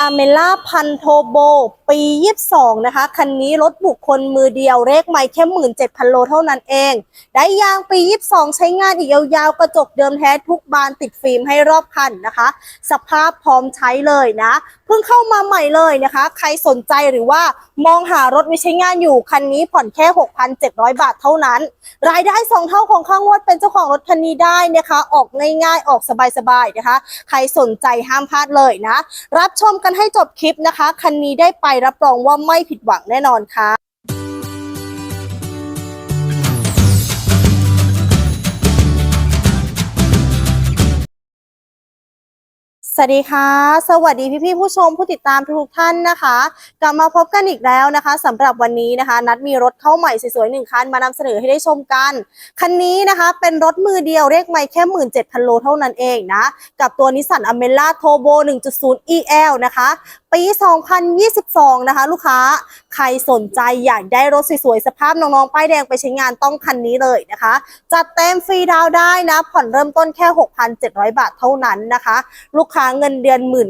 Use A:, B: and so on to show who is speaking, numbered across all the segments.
A: อเมล่าพันโทโบ ปี 22 นะคะ คันนี้รถบุคคลมือเดียวเลขไม่แค่ 17,000 โลเท่านั้นเอง ได้ยางปี 22 ใช้งานอีกยาวๆ กระจกเดิมแท้ทุกบานติดฟิล์มให้รอบคันนะคะ สภาพพร้อมใช้เลยนะ เพิ่งเข้ามาใหม่เลยนะคะ ใครสนใจหรือว่ามองหารถไว้ใช้งานอยู่ คันนี้ผ่อนแค่ 6,700 บาทเท่านั้น รายได้2เท่าของข้างวดเป็นเจ้าของรถคันนี้ได้นะคะ ออกง่ายๆ ออกสบายๆนะคะ ใครสนใจห้ามพลาดเลยนะ รับชมกันให้จบคลิปนะคะ คันนี้ได้ไปรับรองว่าไม่ผิดหวังแน่นอนค่ะ สวัสดีค่ะ สวัสดีพี่พี่ผู้ชมผู้ติดตามทุกท่านนะคะ กลับมาพบกันอีกแล้วนะคะสำหรับวันนี้นะคะ นัดมีรถเข้าใหม่สวยๆหนึ่งคันมานำเสนอให้ได้ชมกัน คันนี้นะคะเป็นรถมือเดียวเรียกไม่แค่หมื่นเจ็ดพันโลเท่านั้นเองนะ กับตัวนิสสันอเมล่าโทโบ1.0 EL นะคะ ปี 2022 นะคะ ลูกค้าใครสนใจอยากได้รถสวยๆ สภาพน้องๆ ป้ายแดงไปใช้งานต้องคันนี้เลยนะคะ จัดเต็มฟรีดาวได้นะ ผ่อนเริ่มต้นแค่ 6,700 บาทเท่านั้นนะคะ ลูกค้าเงินเดือน 1 5ื่น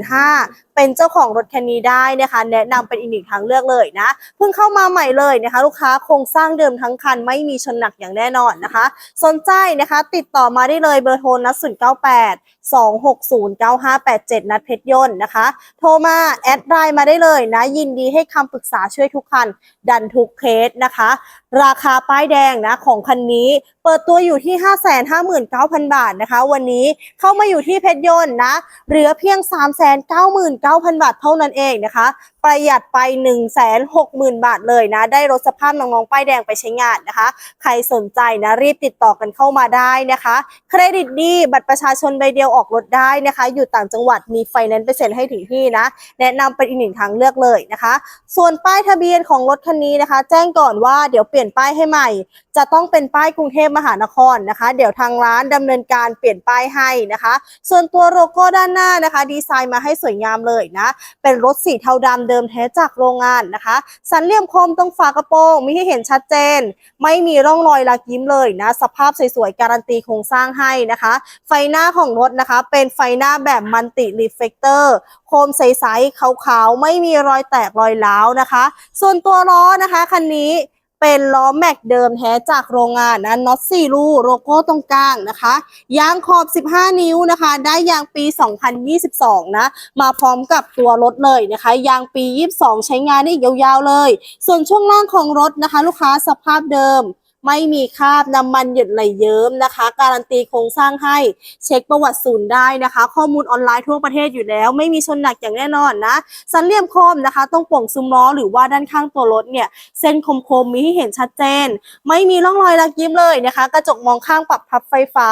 A: เป็นเจ้าของรถคันนี้ได้นะคะ แนะนำเป็นอีกหนึ่งทางเลือกเลยนะเพิ่งเข้ามาใหม่เลยนะคะ ลูกค้าโครงสร้างเดิมทั้งคันไม่มีชนหนักอย่างแน่นอนนะคะ สนใจนะคะ ติดต่อมาได้เลยเบอร์โทรนัด098 260 9587นัดเพชรยนต์นะคะ โทรมาแอดไลน์มาได้เลยนะ ยินดีให้คำปรึกษาช่วยทุกคัน ดันทุกเคสนะคะ ราคาป้ายแดงนะของคันนี้ เปิดตัวอยู่ที่ 559,000 บาทนะคะ วันนี้เข้ามาอยู่ที่เพชรยนต์นะเหลือเพียง 399,000 บาทเท่านั้นเองนะคะ ประหยัดไป 160,000 บาทเลยนะ ได้รถสภาพน้องๆ ป้ายแดงไปใช้งานนะคะ ใครสนใจนะรีบติดต่อกันเข้ามาได้นะคะ เครดิตดีบัตรประชาชนใบเดียวออกรถได้นะคะ อยู่ต่างจังหวัดมีไฟแนนซ์ไปเซ็นให้ถึงที่นะ แนะนำเป็นอีกหนึ่งทางเลือกเลยนะคะ ส่วนป้ายทะเบียนของรถคันนี้นะคะ แจ้งก่อนว่าเดี๋ยวเปลี่ยนป้ายให้ใหม่ จะต้องเป็นป้ายกรุงเทพมหานครนะคะ เดี๋ยวทางร้านดำเนินการเปลี่ยนป้ายให้นะคะ ส่วนตัวโลโก้ด้านหน้านะคะ ดีไซน์มาให้สวยงามเลยนะ เป็นรถสีเทาดำเดิมแท้จากโรงงานนะคะ สันเหลี่ยมคมตรงฝากระโปรงมีให้เห็นชัดเจน ไม่มีร่องรอยลักยิ้มเลยนะ สภาพสวยๆการันตีโครงสร้างให้นะคะ ไฟหน้าของรถนะคะ เป็นไฟหน้าแบบมัลติรีเฟกเตอร์โคมใสๆขาวๆไม่มีรอยแตกรอยร้าวนะคะ ส่วนตัวล้อนะคะคันนี้ เป็นล้อแม็กเดิมแท้จากโรงงานนะน็อตสี่ลูโลโก้ตรงกลางนะคะ ยางขอบ 15 นิ้วนะคะ ได้ยางปี 2022 นะ มาพร้อมกับตัวรถเลยนะคะ ยางปี 22 ใช้งานได้ยาวๆเลย ส่วนช่วงล่างของรถนะคะ ลูกค้าสภาพเดิม ไม่มีคราบน้ำมันหยดไหลเยิ้มนะคะ การันตีโครงสร้างให้เช็คประวัติศูนย์ได้นะคะ ข้อมูลออนไลน์ทั่วประเทศอยู่แล้ว ไม่มีชนหนักอย่างแน่นอนนะสันเหลี่ยมคมนะคะ ตรงป่งซุ้มล้อหรือว่าด้านข้างตัวรถเนี่ยเส้นคมๆมีให้เห็นชัดเจน ไม่มีร่องรอยรักยิ้มเลยนะคะ กระจกมองข้างปรับพับไฟฟ้า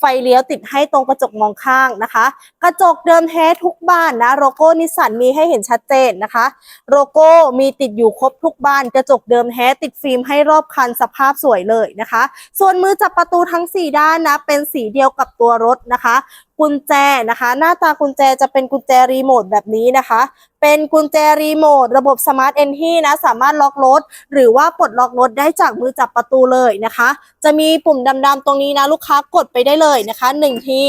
A: ไฟเลี้ยวติดให้ตรงกระจกมองข้างนะคะ กระจกเดิมแท้ทุกบ้านนะโลโก้นิสสันมีให้เห็นชัดเจนนะคะโลโก้มีติดอยู่ครบทุกบ้าน กระจกเดิมแท้ติดฟิล์มให้รอบคันสภาพสวยยเลยนะคะ ส่วนมือจับประตูทั้ง 4 ด้านนะ เป็นสีเดียวกับตัวรถนะคะ กุญแจนะคะ หน้าตากุญแจจะเป็นกุญแจรีโมทแบบนี้นะคะ เป็นกุญแจรีโมทระบบสมาร์ทเอนที่นะสามารถล็อกรถหรือว่าปลดล็อกรถได้จากมือจับประตูเลยนะคะ จะมีปุ่มดำๆตรงนี้นะลูกค้ากดไปได้เลยนะคะหนึ่งที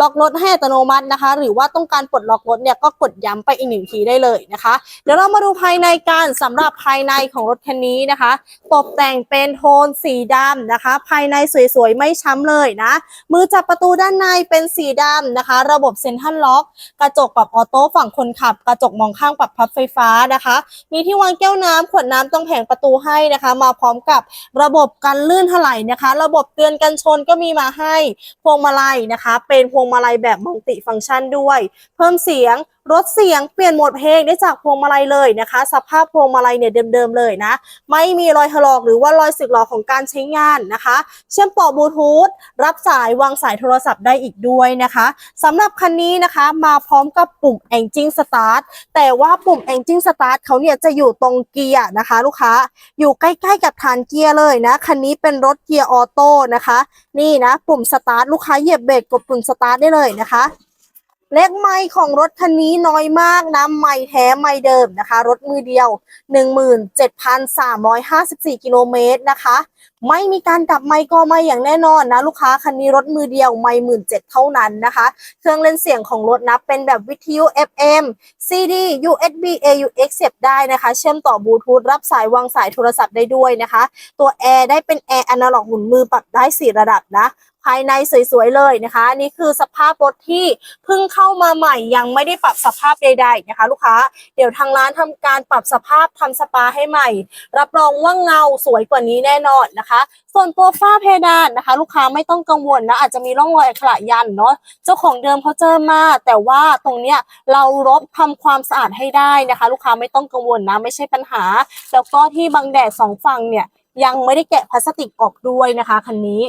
A: ล็อกรถให้อัตโนมัตินะคะ หรือว่าต้องการปลดล็อกรถเนี่ยก็กดย้ำไปอีกหนึ่งทีได้เลยนะคะ เดี๋ยวเรามาดูภายในกันสำหรับภายในของรถคันนี้นะคะ ตกแต่งเป็นโทนสีดำนะคะ ภายในสวยๆไม่ช้ำเลยนะ มือจับประตูด้านในเป็นสีดำนะคะ ระบบเซ็นทรัลล็อก กระจกปรับออโต้ฝั่งคนขับ กระจกมองข้างปรับพับไฟฟ้านะคะ มีที่วางแก้วน้ำขวดน้ำตรงแผงประตูให้นะคะ มาพร้อมกับระบบกันลื่นถลายนะคะ ระบบเตือนกันชนก็มีมาให้พวงมาลัยนะคะ เป็นพวงมาลัยแบบมัลติฟังก์ชันด้วย เพิ่มเสียง ลดเสียงเปลี่ยนโหมดเพลงได้จากพวงมาลัยเลยนะคะ สภาพพวงมาลัยเนี่ยเดิมๆเลยนะ ไม่มีรอยถลอกหรือว่ารอยสึกหรอของการใช้งานนะคะ เชื่อมต่อบลูทูธรับสายวางสายโทรศัพท์ได้อีกด้วยนะคะสำหรับคันนี้นะคะมาพร้อมกับปุ่ม Engine Start แต่ว่าปุ่ม Engine Start เขาเนี่ยจะอยู่ตรงเกียร์นะคะ ลูกค้าอยู่ใกล้ๆกับฐานเกียร์เลยนะคันนี้เป็นรถเกียร์ออโต้นะคะ นี่นะปุ่ม Start ลูกค้าเหยียบเบรกกดปุ่ม Start ได้เลยนะคะ เลขไม่ของรถคันนี้น้อยมากนะไม่แท้ไม่เดิมนะคะ รถมือเดียว 17,354 กิโลเมตรนะคะ ไม่มีการกลับไม่ก็ไม่อย่างแน่นอนนะ ลูกค้าคันนี้รถมือเดียวไม่หมื่นเจ็ดเท่านั้นนะคะ เครื่องเล่นเสียงของรถนะเป็นแบบวิทยุ FM CD USB AUX เสียบได้นะคะ เชื่อมต่อบลูทูธรับสายวางสายโทรศัพท์ได้ด้วยนะคะ ตัวแอร์ได้เป็นแอร์อนาล็อกหมุนมือปรับได้ 4 ระดับนะายในสวยๆเลยนะคะนี่คือสภาพรถที่เพิ่งเข้ามาใหม่ยังไม่ได้ปรับสภาพใดๆนะคะ ลูกค้าเดี๋ยวทางร้านทำการปรับสภาพทำสปาให้ใหม่ รับรองว่าเงาสวยกว่านี้แน่นอนนะคะ ส่วนตัวฝ้าเพดานนะคะ ลูกค้าไม่ต้องกังวลนะอาจจะมีร่องรอยกขระยันเนาะเจ้าของเดิมเขาเจอมาแต่ว่าตรงเนี้ยเรารบทำความสะอาดให้ได้นะคะ ลูกค้าไม่ต้องกังวลนะไม่ใช่ปัญหา แล้วก็ที่บังแดดสองฝั่งเนี่ยยังไม่ได้แกะพลาสติกออกด้วยนะคะคันนี้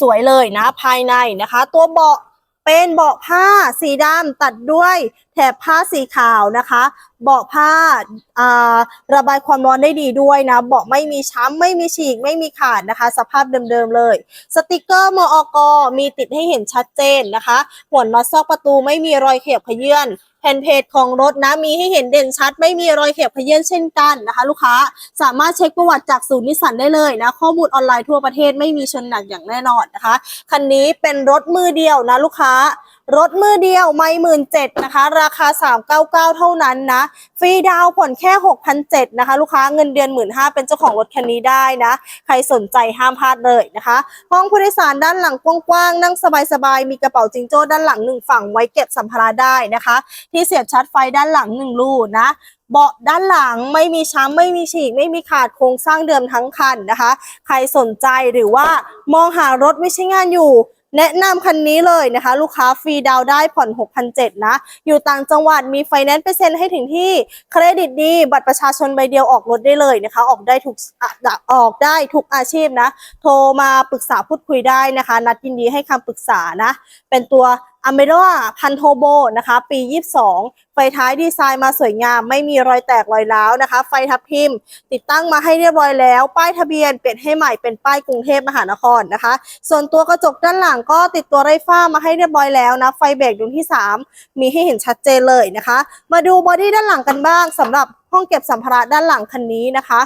A: สวยๆเลยนะภายในนะคะ ตัวเบาะเป็นเบาะผ้าสีดำตัดด้วยแถบผ้าสีขาวนะคะเบาะผ้าอ่าระบายความร้อนได้ดีด้วยนะ เบาะไม่มีช้ำไม่มีฉีกไม่มีขาดนะคะ สภาพเดิมๆเลย สติกเกอร์มอกมีติดให้เห็นชัดเจนนะคะหัวน็อตซอกประตูไม่มีรอยเขียบขยื่นแผ่นเพจของรถนะมีให้เห็นเด่นชัด ไม่มีรอยเขียบขยื่นเช่นกันนะคะ ลูกค้าสามารถเช็คประวัติจากศูนย์นิสสันได้เลยนะข้อมูลออนไลน์ทั่วประเทศไม่มีชนหนักอย่างแน่นอนนะคะคันนี้เป็นรถมือเดียวนะลูกค้า รถมือเดียวไม่หมื่นเจ็ดนะคะ ราคา 399 เท่านั้นนะ ฟรีดาวผ่อนแค่6,700นะคะ ลูกค้าเงินเดือน 1 5ื่นเป็นเจ้าของรถคันนี้ได้นะ ใครสนใจห้ามพลาดเลยนะคะ ห้องผู้โดยสารด้านหลังกว้างๆ นั่งสบายๆ มีกระเป๋าจิงโจ้ด้านหลังหนึ่งฝั่งไว้เก็บสัมภาระได้นะคะ ที่เสียบชาร์จไฟด้านหลังหนึ่งลูกนะเบาะด้านหลังไม่มีช้ำไม่มีฉีก ไม่มีขาดโครงสร้างเดิมทั้งคันนะคะ ใครสนใจหรือว่ามองหารถไม่ใช้งานอยู่ แนะนำคันนี้เลยนะคะ ลูกค้าฟรีดาวได้ผ่อน 6,700นะ อยู่ต่างจังหวัดมีไฟแนนซ์เปอร์เซ็นต์ให้ถึงที่เครดิตดีบัตรประชาชนใบเดียวออกรถได้เลยนะคะ ออกได้ทุกออกได้ทุกอาชีพนะ โทรมาปรึกษาพูดคุยได้นะคะ นัดยินดีให้คำปรึกษานะ เป็นตัว อเมร่าพันโทโบนะคะ ปี 22 ไฟท้ายดีไซน์มาสวยงาม ไม่มีรอยแตกรอยร้าวนะคะ ไฟทับทิม ติดตั้งมาให้เรียบร้อยแล้ว ป้ายทะเบียนเปลี่ยนให้ใหม่เป็นป้ายกรุงเทพมหานครนะคะ ส่วนตัวกระจกด้านหลังก็ติดตัวไรฟ้ามาให้เรียบร้อยแล้วนะไฟเบรกดวงที่ 3 มีให้เห็นชัดเจนเลยนะคะ มาดูบอดี้ด้านหลังกันบ้างสำหรับห้องเก็บสัมภาระด้านหลังคันนี้นะคะ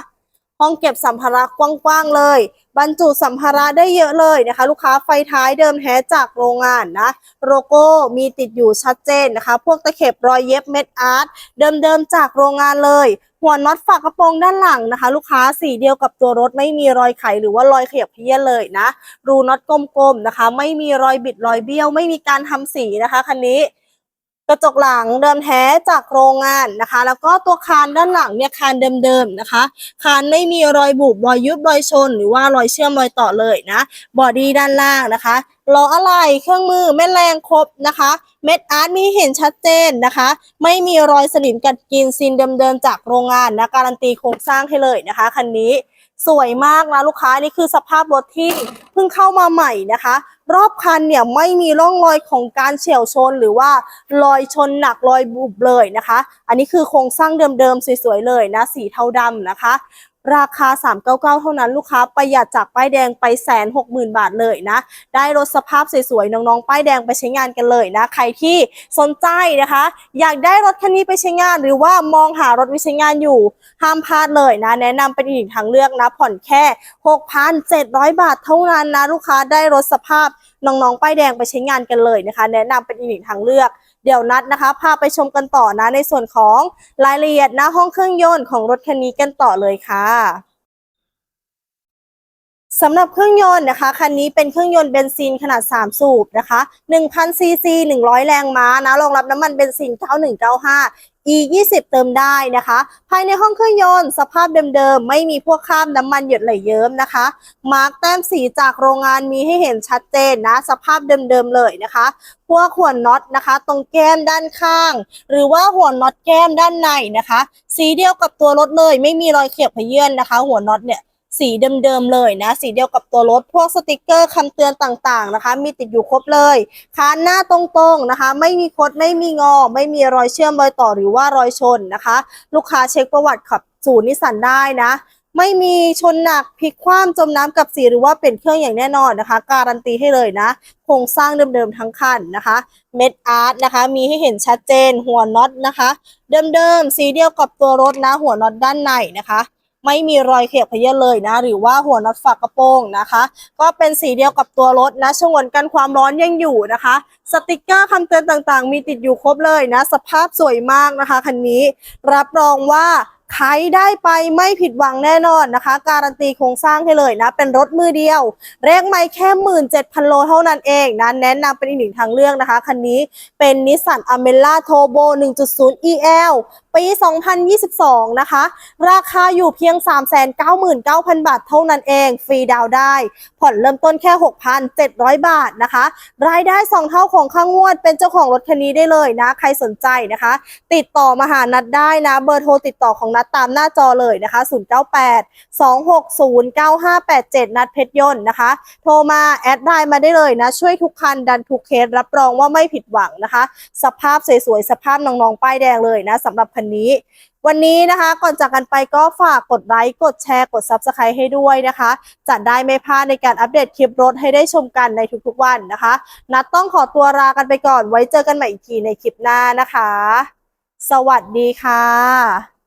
A: ห้องเก็บสัมภาระกว้างๆเลย บรรจุสัมภาระได้เยอะเลยนะคะ ลูกค้าไฟท้ายเดิมแท้จากโรงงานนะโลโก้มีติดอยู่ชัดเจนนะคะ พวกตะเข็บรอยเย็บเม็ดอาร์ตเดิมๆจากโรงงานเลย หัวน็อตฝากระโปรงด้านหลังนะคะ ลูกค้าสีเดียวกับตัวรถไม่มีรอยไขหรือว่ารอยเขียบเพี้ยนเลยนะรูน็อตกลมๆนะคะ ไม่มีรอยบิดรอยเบี้ยว ไม่มีการทำสีนะคะคันนี้ กระจกหลังเดิมแท้จากโรงงานนะคะ แล้วก็ตัวคานด้านหลังเนี่ยคานเดิมๆนะคะ คานไม่มีรอยบุบรอยยุบรอยชน หรือว่ารอยเชื่อมรอยต่อเลยนะ บอดี้ด้านล่างนะคะล้ออะไรเครื่องมือแม่แรงครบนะคะ เม็ดอาร์ตมีเห็นชัดเจนนะคะ ไม่มีรอยสนิมกัดกินซีนเดิมๆจากโรงงานนะการันตีโครงสร้างให้เลยนะคะคันนี้สวยมากนะลูกค้านี่คือสภาพรถที่เพิ่งเข้ามาใหม่นะคะ รอบคันเนี่ยไม่มีร่องรอยของการเฉี่ยวชนหรือว่ารอยชนหนักรอยบุบเลยนะคะ อันนี้คือโครงสร้างเดิมๆสวยๆเลยนะสีเทาดำนะคะ ราคา 399 เท่านั้นลูกค้าประหยัดจากป้ายแดงไปแสนหกหมื่นบาทเลยนะ ได้รถสภาพสวยๆ น้องๆ ป้ายแดงไปใช้งานกันเลยนะ ใครที่สนใจนะคะ อยากได้รถคันนี้ไปใช้งาน หรือว่ามองหารถไปใช้งานอยู่ ห้ามพลาดเลยนะ แนะนำเป็นอีกหนึ่งทางเลือกนะ ผ่อนแค่ 6,700 บาทเท่านั้นนะ ลูกค้าได้รถสภาพน้องๆ ป้ายแดงไปใช้งานกันเลยนะคะ แนะนำเป็นอีกหนึ่งทางเลือก เดี๋ยวนัดนะคะ พาไปชมกันต่อนะในส่วนของรายละเอียดนะห้องเครื่องยนต์ของรถคันนี้กันต่อเลยค่ะ สำหรับเครื่องยนต์นะคะคันนี้เป็นเครื่องยนต์เบนซินขนาด 3 สูบนะคะ1,000ซีซี100 แรงม้านะรองรับน้ำมันเบนซิน 9195 e 20เติมได้นะคะ ภายในห้องเครื่องยนต์สภาพเดิมๆ ไม่มีพวกคราบน้ำมันหยดไหลเยิ้มนะคะ มาร์กแต้มสีจากโรงงานมีให้เห็นชัดเจนนะ สภาพเดิมๆเลยนะคะ พวกหัวน็อตนะคะ ตรงแก้มด้านข้าง หรือว่าหัวน็อตแก้มด้านในนะคะ สีเดียวกับตัวรถเลย ไม่มีรอยเขียบเยื่นนะคะ หัวน็อตเนี่ย สีเดิมๆเลยนะ สีเดียวกับตัวรถ พวกสติกเกอร์คำเตือนต่างๆนะคะ มีติดอยู่ครบเลยคานหน้าตรงๆนะคะ ไม่มีคดไม่มีงอ ไม่มีรอยเชื่อมรอยต่อหรือว่ารอยชนนะคะ ลูกค้าเช็คประวัติขับศูนย์นิสันได้นะไม่มีชนหนักพลิกคว่ำจมน้ำกับสีหรือว่าเป็นเครื่องอย่างแน่นอนนะคะ การันตีให้เลยนะ โครงสร้างเดิมๆทั้งคันนะคะ เม็ดอาร์ตนะคะ มีให้เห็นชัดเจนหัวน็อตนะคะ เดิมๆสีเดียวกับตัวรถนะ หัวน็อตด้านในนะคะ ไม่มีรอยเขียบเขยื้อนเลยนะ หรือว่าหัวน็อตฝากกระโปรงนะคะ ก็เป็นสีเดียวกับตัวรถนะชงวนกันความร้อนยังอยู่นะคะ สติกเกอร์คำเตือนต่างๆ มีติดอยู่ครบเลยนะ สภาพสวยมากนะคะคันนี้ รับรองว่า ใครได้ไปไม่ผิดหวังแน่นอนนะคะ การันตีโครงสร้างให้เลยนะ เป็นรถมือเดียว เร่งไม่แค่17,000โลเท่านั้นเองนะแนะนำเป็นอีกหนึ่งทางเลือกนะคะ คันนี้เป็นนิสสันอเมล่าโทโบ1.0 EL ปี 2022 นะคะ ราคาอยู่เพียง 399,000 บาทเท่านั้นเอง ฟรีดาวได้ ผ่อนเริ่มต้นแค่ 6,700 บาทนะคะ รายได้ 2 เท่าของค่างวด เป็นเจ้าของรถคันนี้ได้เลยนะ ใครสนใจนะคะ ติดต่อมาหานัดได้นะ เบอร์โทรติดต่อของนัดตามหน้าจอเลยนะคะ 098 260 9587 นัดเพชรยนต์นะคะ โทรมาแอดไลน์มาได้เลยนะ ช่วยทุกคันดันทุกเคสรับรองว่าไม่ผิดหวังนะคะ สภาพสวยๆ สภาพน้องๆ ป้ายแดงเลยนะสำหรับคันนี้วันนี้นะคะก่อนจากกันไปก็ฝากกดไลค์กดแชร์กด Subscribe ให้ด้วยนะคะ จะได้ไม่พลาดในการอัปเดตคลิปรถให้ได้ชมกันในทุกๆวันนะคะ นัดต้องขอตัวลากันไปก่อนไว้เจอกันใหม่อีกทีในคลิปหน้านะคะ สวัสดีค่ะ